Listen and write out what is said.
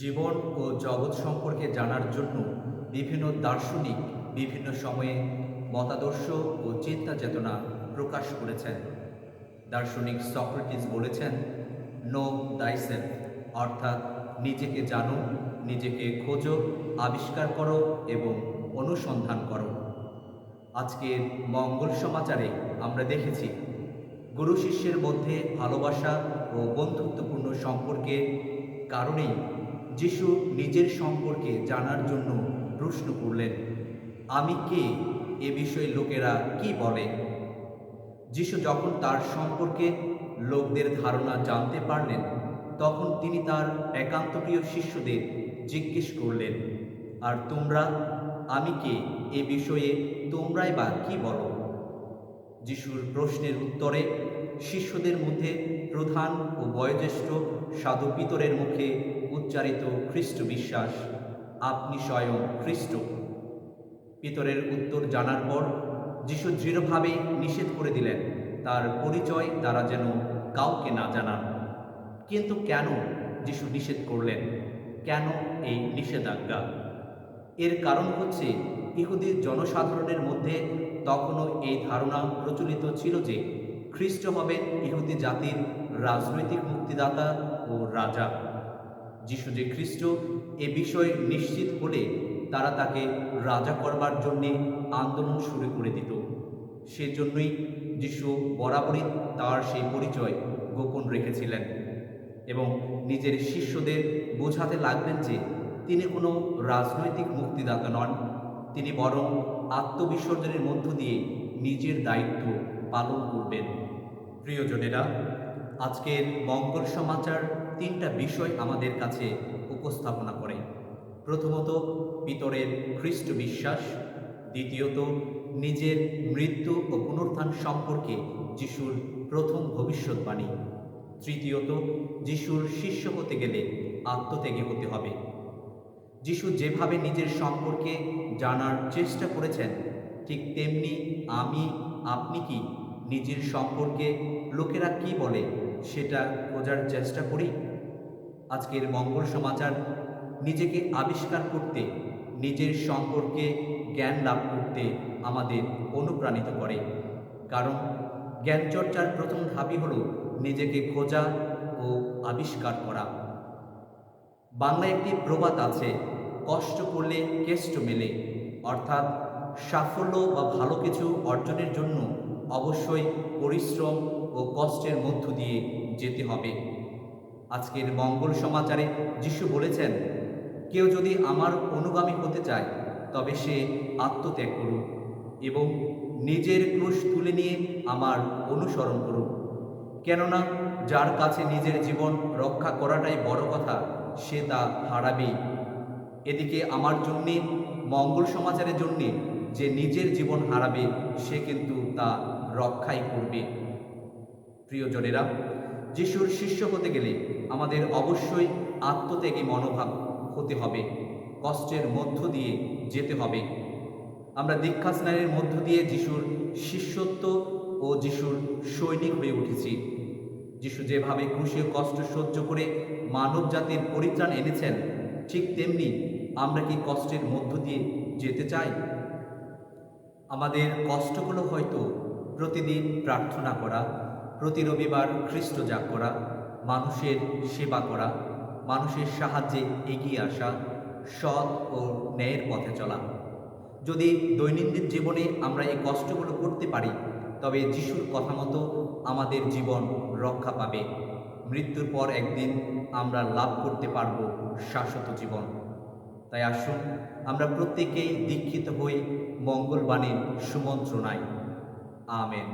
জীবন ও জগৎ সম্পর্কে জানার জন্য বিভিন্ন দার্শনিক বিভিন্ন সময়ে মতাদর্শ ও চিন্তা চেতনা প্রকাশ করেছেন। দার্শনিক সক্রেটিস বলেছেন, নো দাইসেলফ, অর্থাৎ নিজেকে জানো, নিজেকে খোঁজো, আবিষ্কার করো এবং অনুসন্ধান করো। আজকের মঙ্গল সমাচারে আমরা দেখেছি, গুরু শিষ্যের মধ্যে ভালোবাসা ও বন্ধুত্বপূর্ণ সম্পর্কের কারণেই যিশু নিজের সম্পর্কে জানার জন্য প্রশ্ন করলেন, আমি কে? এ বিষয়ে লোকেরা কি বলে? যিশু যখন তার সম্পর্কে লোকদের ধারণা জানতে পারলেন, তখন তিনি তার একান্তপ্রিয় শিষ্যদের জিজ্ঞেস করলেন, আর তোমরা? আমি কে? এ বিষয়ে তোমরাই বা কি বলো? যিশুর প্রশ্নের উত্তরে শিষ্যদের মধ্যে প্রধান ও বয়োজ্যেষ্ঠ সাধু পিতরের মুখে উচ্চারিত খ্রিস্ট বিশ্বাস, আপনি স্বয়ং খ্রিস্ট। পিতরের উত্তর জানার পর যিশু দৃঢ়ভাবে নিষেধ করে দিলেন, তার পরিচয় তারা যেন কাউকে না জানান। কিন্তু কেন যিশু নিষেধ করলেন? কেন এই নিষেধাজ্ঞা? এর কারণ হচ্ছে, ইহুদির জনসাধারণের মধ্যে তখনও এই ধারণা প্রচলিত ছিল যে খ্রিস্ট হবেন ইহুদি জাতির রাজনৈতিক মুক্তিদাতা ও রাজা। যিশু যে খ্রিস্ট, এ বিষয়ে নিশ্চিত হলে তারা তাকে রাজা করবার জন্যে আন্দোলন শুরু করে দিত। সেজন্যই যিশু বরাবরই তার সেই পরিচয় গোপন রেখেছিলেন এবং নিজের শিষ্যদের বোঝাতে লাগলেন যে তিনি কোনো রাজনৈতিক মুক্তিদাতা নন। তিনি বরং আত্মবিসর্জনের মধ্য দিয়ে নিজের দায়িত্ব পালন করবেন। প্রিয়জনেরা আজকের মঙ্গল সমাচার তিনটা বিষয় আমাদের কাছে উপস্থাপনা করে। প্রথমত, পিতরের খ্রিস্ট বিশ্বাস। দ্বিতীয়ত, নিজের মৃত্যু ও পুনরুত্থান সম্পর্কে যিশুর প্রথম ভবিষ্যৎবাণী। তৃতীয়ত, যিশুর শিষ্য হতে গেলে আত্মত্যাগী হতে হবে। যিশু যেভাবে নিজের সম্পর্কে জানার চেষ্টা করেছেন, ঠিক তেমনি আমি, আপনি কি নিজের সম্পর্কে লোকেরা কি বলে সেটা খোঁজার চেষ্টা করি? আজকের মঙ্গল সমাচার, নিজেকে আবিষ্কার করতে, নিজের সম্পর্কে জ্ঞান লাভ করতে আমাদের অনুপ্রাণিত করে। কারণ জ্ঞানচর্চার প্রথম ধাপই হল নিজেকে খোঁজা ও আবিষ্কার করা। বাংলায় একটি প্রবাদ আছে, কষ্ট করলে কেষ্ট মেলে। অর্থাৎ সাফল্য বা ভালো কিছু অর্জনের জন্য অবশ্যই পরিশ্রম ও কষ্টের মধ্য দিয়ে যেতে হবে। আজকের মঙ্গল সমাচারে যিশু বলেছেন, কেউ যদি আমার অনুগামী হতে চায়, তবে সে আত্মত্যাগ করুক এবং নিজের ক্রুশ তুলে নিয়ে আমার অনুসরণ করুক। কেননা, যার কাছে নিজের জীবন রক্ষা করাটাই বড় কথা, সে তা হারাবেই। এদিকে আমার জন্যে, মঙ্গল সমাচারের জন্যে যে নিজের জীবন হারাবে, সে কিন্তু তা রক্ষাই করবে। প্রিয়জনেরা যিশুর শিষ্য হতে গেলে আমাদের অবশ্যই আত্মত্যাগী মনোভাব হতে হবে, কষ্টের মধ্য দিয়ে যেতে হবে। আমরা দীক্ষা স্নানের মধ্য দিয়ে যিশুর শিষ্যত্ব ও যিশুর সৈনিক হয়ে উঠেছি। যিশু যেভাবে খুশি কষ্ট সহ্য করে মানব জাতির পরিত্রাণ এনেছেন, ঠিক তেমনি আমরা কি কষ্টের মধ্য দিয়ে যেতে চাই? আমাদের কষ্টগুলো হয়তো প্রতিদিন প্রার্থনা করা প্রতি রবিবার খ্রিস্ট যাগ করা, মানুষের সেবা করা, মানুষের সাহায্যে এগিয়ে আসা, সৎ ও ন্যায়ের পথে চলা। যদি দৈনন্দিন জীবনে আমরা এই কষ্টগুলো করতে পারি, তবে যিশুর কথা মতো আমাদের জীবন রক্ষা পাবে। মৃত্যুর পর একদিন আমরা লাভ করতে পারব শাশ্বত জীবন। তাই আসুন, আমরা প্রত্যেকেই দীক্ষিত হই মঙ্গলবাণীর সুমন্ত্রণায়। আমেন।